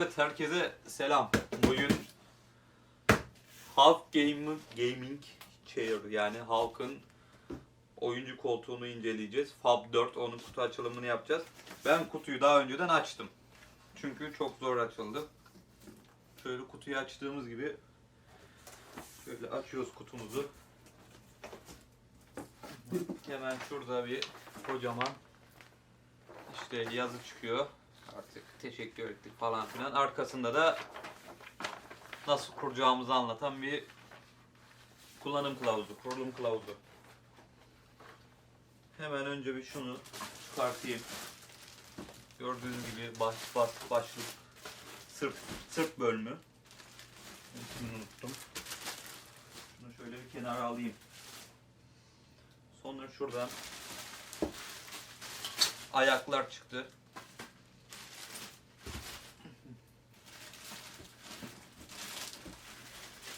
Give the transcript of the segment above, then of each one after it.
Evet herkese selam. Bugün Halk Gaming, Gaming Chair yani Halk'ın oyuncu koltuğunu inceleyeceğiz. Fab 4 onun kutu açılımını yapacağız. Ben kutuyu daha önceden açtım. Çünkü çok zor açıldı. Şöyle kutuyu açtığımız gibi şöyle açıyoruz kutumuzu. Hemen şurada bir kocaman işte yazı çıkıyor. Artık teşekkür ettik falan filan. Arkasında da nasıl kuracağımızı anlatan bir kullanım kılavuzu, kurulum kılavuzu. Hemen önce bir şunu çıkartayım. Gördüğünüz gibi baş, baş, başlık sırt, sırt bölümü. Şunu unuttum. Şunu şöyle bir kenara alayım. Sonra şuradan ayaklar çıktı.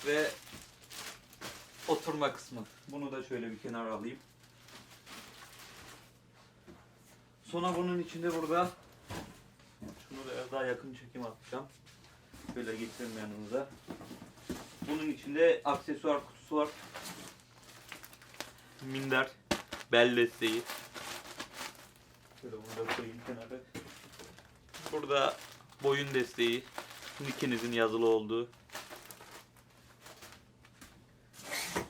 Ve oturma kısmı. Bunu da şöyle bir kenara alayım. Sonra bunun içinde burada şunu biraz daha yakın çekim atacağım. Böyle getireyim yanınıza. Bunun içinde aksesuar kutusu var. Minder, bel desteği. Şöyle bunu da koyayım kenara. Burada boyun desteği. ikinizin yazılı olduğu.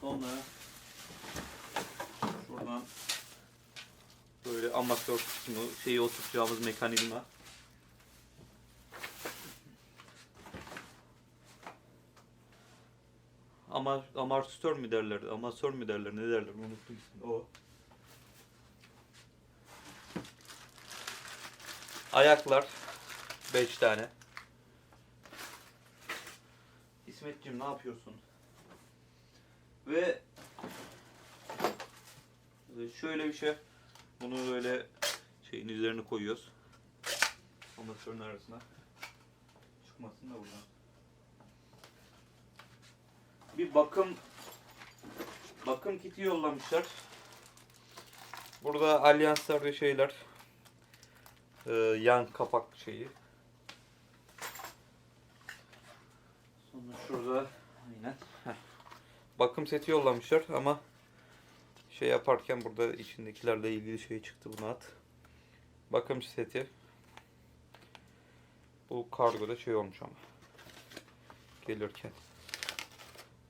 Sonra şuradan böyle amatör kısmı şeyi oturtacağımız mekanizma. Ama amortisör mü derler, amatör mü derler, ne derler unuttum ismini. O. Ayaklar 5 tane. İsmetciğim ne yapıyorsun? Ve şöyle bir şey. Bunu böyle şeyin üzerine koyuyoruz. Amatörün arasına. Çıkmasın da buradan. Bir bakım bakım kiti yollamışlar. Burada alyanslar şeyler. Ee, yan kapak şeyi. Sonra şurada aynen. Heh bakım seti yollamışlar ama şey yaparken burada içindekilerle ilgili şey çıktı bunu at. Bakım seti. Bu kargoda şey olmuş ama. Gelirken.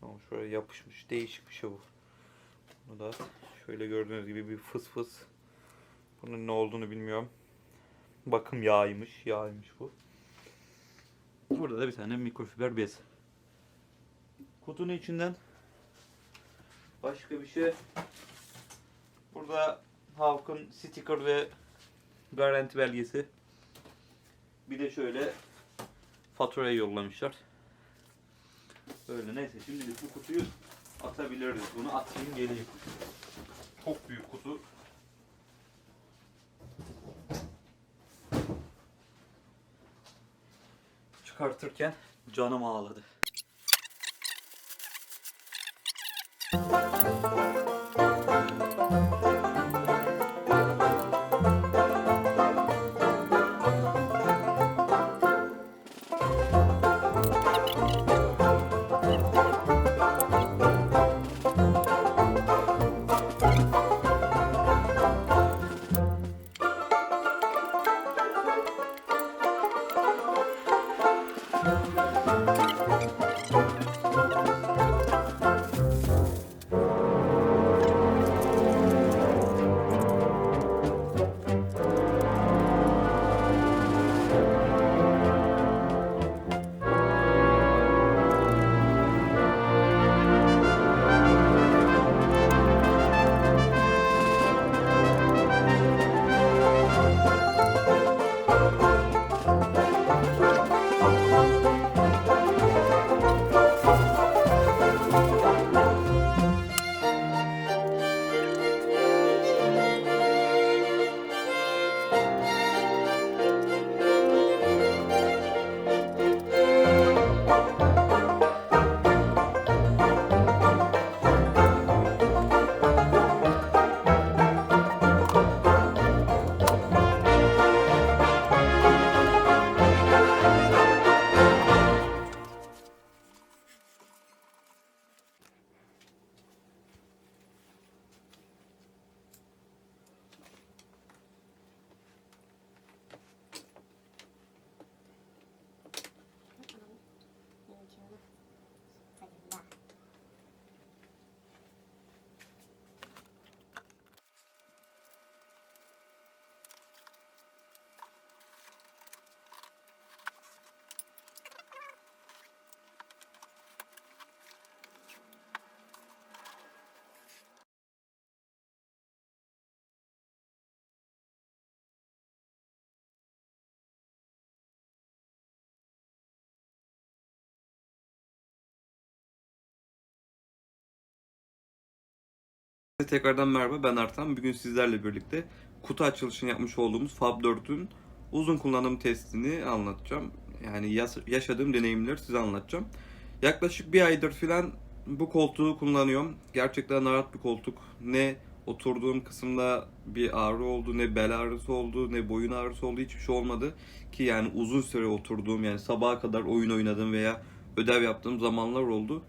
Ama şöyle yapışmış. Değişik bir şey bu. Bunu da. Şöyle gördüğünüz gibi bir fıs fıs. Bunun ne olduğunu bilmiyorum. Bakım yağıymış. Yağıymış bu. Burada da bir tane mikrofiber bez. Kutunun içinden Başka bir şey. Burada Havk'ın sticker ve garanti belgesi. Bir de şöyle faturayı yollamışlar. Böyle neyse şimdi bu kutuyu atabiliriz. Bunu atayım geleyim. Çok büyük kutu. Çıkartırken canım ağladı. Tekrardan merhaba ben Artan. Bugün sizlerle birlikte kutu açılışını yapmış olduğumuz Fab 4'ün uzun kullanım testini anlatacağım. Yani yaşadığım deneyimleri size anlatacağım. Yaklaşık bir aydır filan bu koltuğu kullanıyorum. Gerçekten rahat bir koltuk. Ne oturduğum kısımda bir ağrı oldu, ne bel ağrısı oldu, ne boyun ağrısı oldu. Hiçbir şey olmadı. Ki yani uzun süre oturduğum yani sabaha kadar oyun oynadım veya ödev yaptığım zamanlar oldu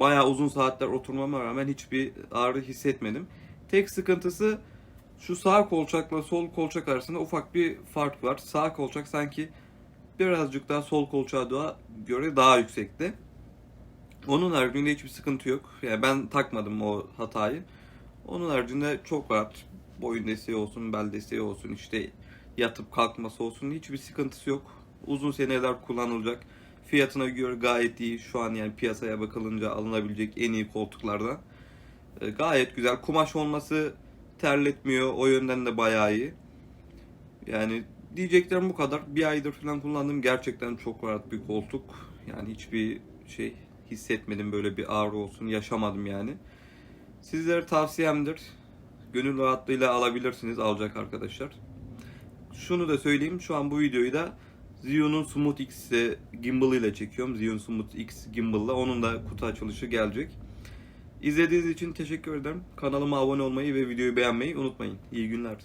bayağı uzun saatler oturmama rağmen hiçbir ağrı hissetmedim. Tek sıkıntısı şu sağ kolçakla sol kolçak arasında ufak bir fark var. Sağ kolçak sanki birazcık daha sol kolçağa daha göre daha yüksekte. Onun haricinde hiçbir sıkıntı yok. Yani ben takmadım o hatayı. Onun haricinde çok rahat. Boyun desteği olsun, bel desteği olsun, işte yatıp kalkması olsun hiçbir sıkıntısı yok. Uzun seneler kullanılacak. Fiyatına göre gayet iyi. Şu an yani piyasaya bakılınca alınabilecek en iyi koltuklardan. E, gayet güzel. Kumaş olması terletmiyor. O yönden de bayağı iyi. Yani diyeceklerim bu kadar. Bir aydır falan kullandım. Gerçekten çok rahat bir koltuk. Yani hiçbir şey hissetmedim böyle bir ağrı olsun. Yaşamadım yani. Sizlere tavsiyemdir. Gönül rahatlığıyla alabilirsiniz alacak arkadaşlar. Şunu da söyleyeyim. Şu an bu videoyu da Zion'un Smooth X gimbal ile çekiyorum. Zion Smooth X gimbal'la. Onun da kutu açılışı gelecek. İzlediğiniz için teşekkür ederim. Kanalıma abone olmayı ve videoyu beğenmeyi unutmayın. İyi günler.